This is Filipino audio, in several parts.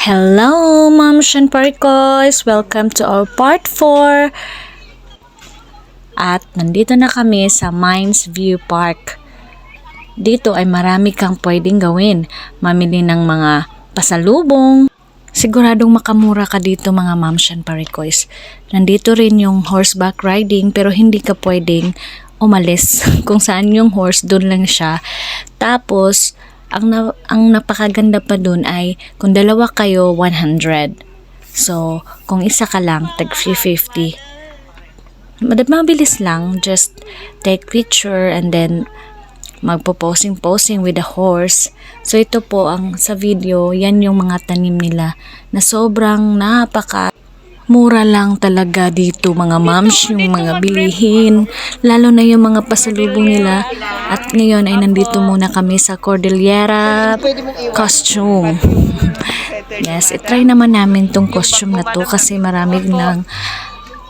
Hello, Moms and Parikoys! Welcome to our part 4. At nandito na kami sa Mines View Park. Dito ay marami kang pwedeng gawin. Mamili ng mga pasalubong. Siguradong makamura ka dito mga Moms and Parikoys. Nandito rin yung horseback riding pero hindi ka pwedeng umalis. Kung saan yung horse, doon lang siya. Tapos, ang, na, ang napakaganda pa dun ay kung dalawa kayo, 100. So, kung isa ka lang, tag 50. Madad mabilis lang, just take picture and then magpo-posing-posing with the horse. So, ito po ang sa video, yan yung mga tanim nila na sobrang napaka mura lang talaga dito mga moms yung mga bilihin. lalo na yung mga pasalubong nila. At ngayon ay nandito muna kami sa Cordillera costume. Yes itry naman namin tong costume na to kasi marami nang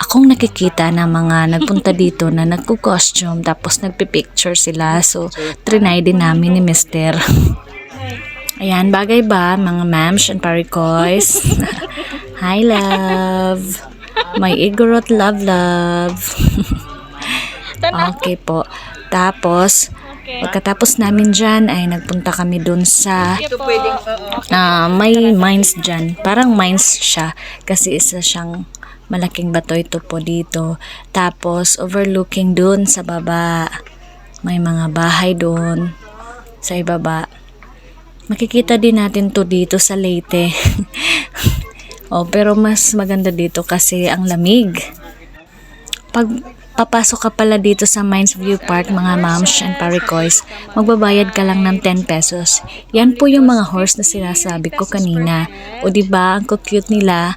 akong nakikita na mga nagpunta dito na nagko-costume tapos nagpi-picture sila. So trinay din namin ni Mister. Ayan, bagay ba mga mams and parikoys? Hi, love. My Igorot love, love. okay po. Tapos, pagkatapos namin dyan, ay nagpunta kami dun sa ah, may mines dyan. Parang mines siya kasi isa siyang malaking bato ito po dito. Tapos, overlooking dun sa baba. May mga bahay dun sa ibaba. Makikita din natin to dito sa Leyte. oh, pero mas maganda dito kasi ang lamig. Pag papasok ka pala dito sa Mines View Park, mga moms and parikoys, magbabayad ka lang ng 10 pesos. Yan po yung mga horse na sinasabi ko kanina. O di ba ang cute nila?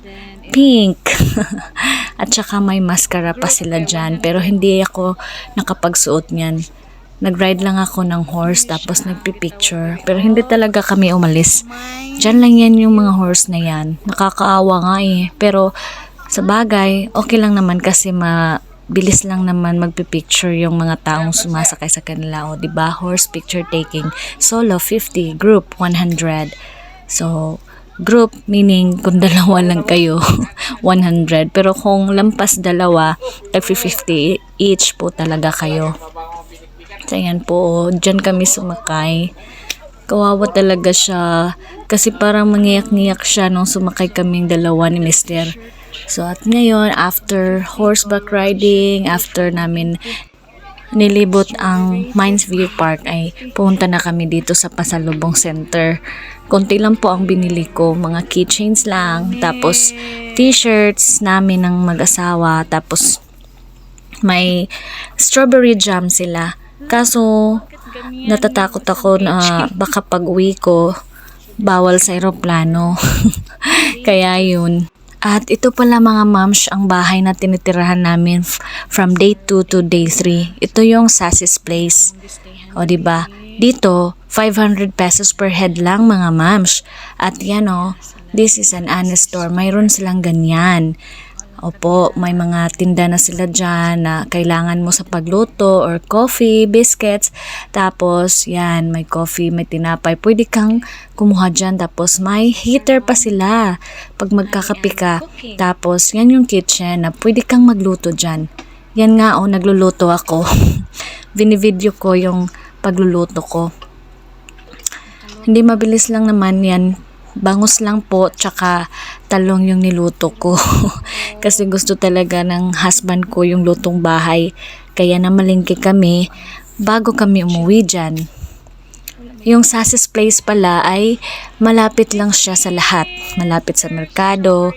Pink. At saka may mascara pa sila dyan. Pero hindi ako nakapagsuot niyan nag-ride lang ako ng horse tapos nagpi-picture. Pero hindi talaga kami umalis. Diyan lang yan yung mga horse na yan. Nakakaawa nga eh. Pero sa bagay, okay lang naman kasi mabilis lang naman magpi-picture yung mga taong sumasakay sa kanila. O, di ba? Horse picture taking. Solo 50, group 100. So, group meaning kung dalawa lang kayo 100 pero kung lampas dalawa tag 50 each po talaga kayo ayan po, dyan kami sumakay. Kawawa talaga siya. Kasi parang mangiyak-ngiyak siya nung sumakay kaming dalawa ni Mister. So, at ngayon, after horseback riding, after namin nilibot ang Mines View Park ay pumunta na kami dito sa Pasalubong Center. Konti lang po ang binili ko, mga keychains lang, tapos t-shirts namin ng mag-asawa, tapos may strawberry jam sila. Kaso, natatakot ako na baka pag uwi ko, bawal sa aeroplano. Kaya yun. At ito pala mga moms ang bahay na tinitirahan namin from day 2 to day 3. Ito yung Sassy's Place. O ba? Dito, 500 pesos per head lang mga moms. At yan o, this is an honest store. Mayroon silang ganyan. Opo, may mga tinda na sila dyan na kailangan mo sa pagluto or coffee, biscuits. Tapos, yan, may coffee, may tinapay. Pwede kang kumuha dyan. Tapos, may heater pa sila pag magkakape ka. Tapos, yan yung kitchen na pwede kang magluto dyan. Yan nga, oh, nagluluto ako. Binivideo ko yung pagluluto ko. Hindi mabilis lang naman yan bangus lang po tsaka talong yung niluto ko. Kasi gusto talaga ng husband ko yung lutong bahay. Kaya namalingki kami bago kami umuwi dyan. Yung Sassy's Place pala ay malapit lang siya sa lahat. Malapit sa merkado.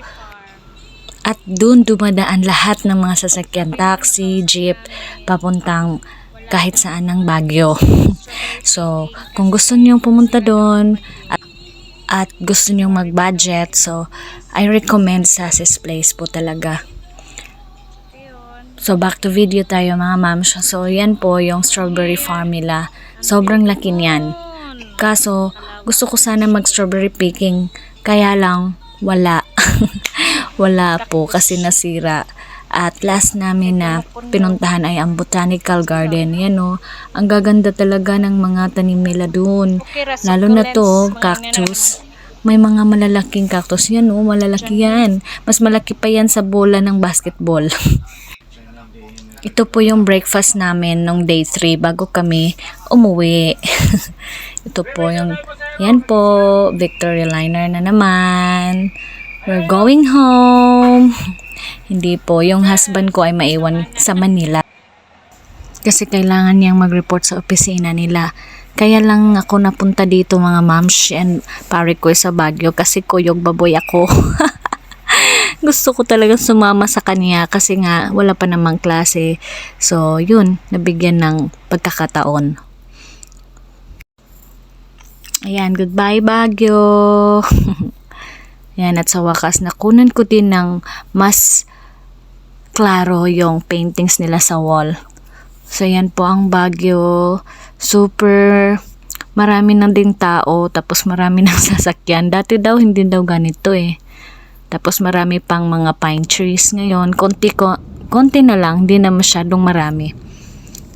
At doon dumadaan lahat ng mga sasakyan taxi, jeep papuntang kahit saan ng Baguio. So kung gusto niyo pumunta doon at gusto nyong mag-budget, so I recommend Sassy's Place po talaga. So back to video tayo mga ma'am. So yan po yung strawberry farm nila. Sobrang laki niyan. Kaso gusto ko sana mag-strawberry picking kaya lang wala. wala po kasi nasira. At last namin na pinuntahan ay ang Botanical Garden. Yan o, ang gaganda talaga ng mga tanim nila doon. Lalo na to, cactus. may mga malalaking cactus yan, oh, malalaki yan. Mas malaki pa yan sa bola ng basketball. Ito po yung breakfast namin nung day 3 bago kami umuwi. Ito po yung, yan po, Victoria Liner na naman. We're going home. Hindi po, yung husband ko ay maiwan sa Manila. Kasi kailangan niyang mag-report sa opisina nila. Kaya lang ako napunta dito mga mams and pare ko sa Baguio kasi kuyog baboy ako. Gusto ko talagang sumama sa kanya kasi nga wala pa namang klase. So yun, nabigyan ng pagkakataon. Ayan, goodbye Baguio. Yan, at sa wakas, nakunan ko din ng mas klaro yung paintings nila sa wall. So, yan po ang Baguio. Super marami na din tao, tapos marami ng sasakyan. Dati daw, hindi daw ganito eh. Tapos marami pang mga pine trees ngayon. Konti, ko, konti na lang, hindi na masyadong marami.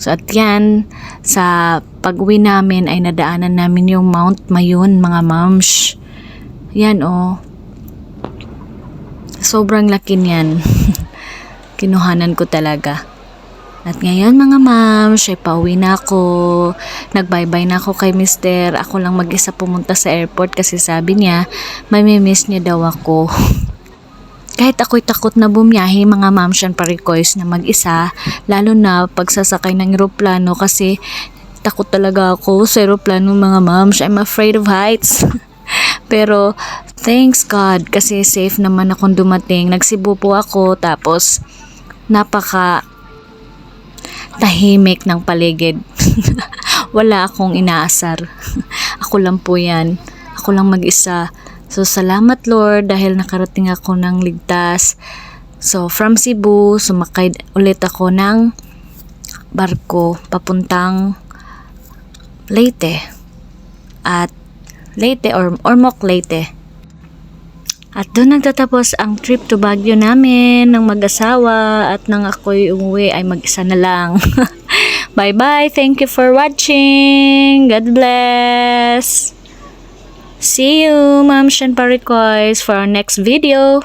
So at yan, sa pag-uwi namin ay nadaanan namin yung Mount Mayon, mga moms. Yan oh. Sobrang laki niyan. Kinuhanan ko talaga. At ngayon mga ma'am, siya pauwi na ako. Nag-bye-bye na ako kay mister. Ako lang mag-isa pumunta sa airport kasi sabi niya, may miss niya daw ako. Kahit ako'y takot na bumiyahe mga ma'am siyan pa-request na mag-isa, lalo na pagsasakay ng eroplano kasi takot talaga ako sa eroplano mga ma'am. I'm afraid of heights. Pero thanks God kasi safe naman akong dumating. Nagsibu po ako tapos napaka tahimik ng paligid. Wala akong inaasar. ako lang po yan. Ako lang mag-isa. So, salamat Lord dahil nakarating ako ng ligtas. So, from Cebu, sumakay ulit ako ng barko papuntang Leyte. At Leyte or Ormoc Leyte. At doon nagtatapos ang trip to Baguio namin ng mag-asawa at nang ako'y umuwi ay mag-isa na lang. Bye-bye. Thank you for watching. God bless. See you, Ma'am Shan Parikoys, for our next video.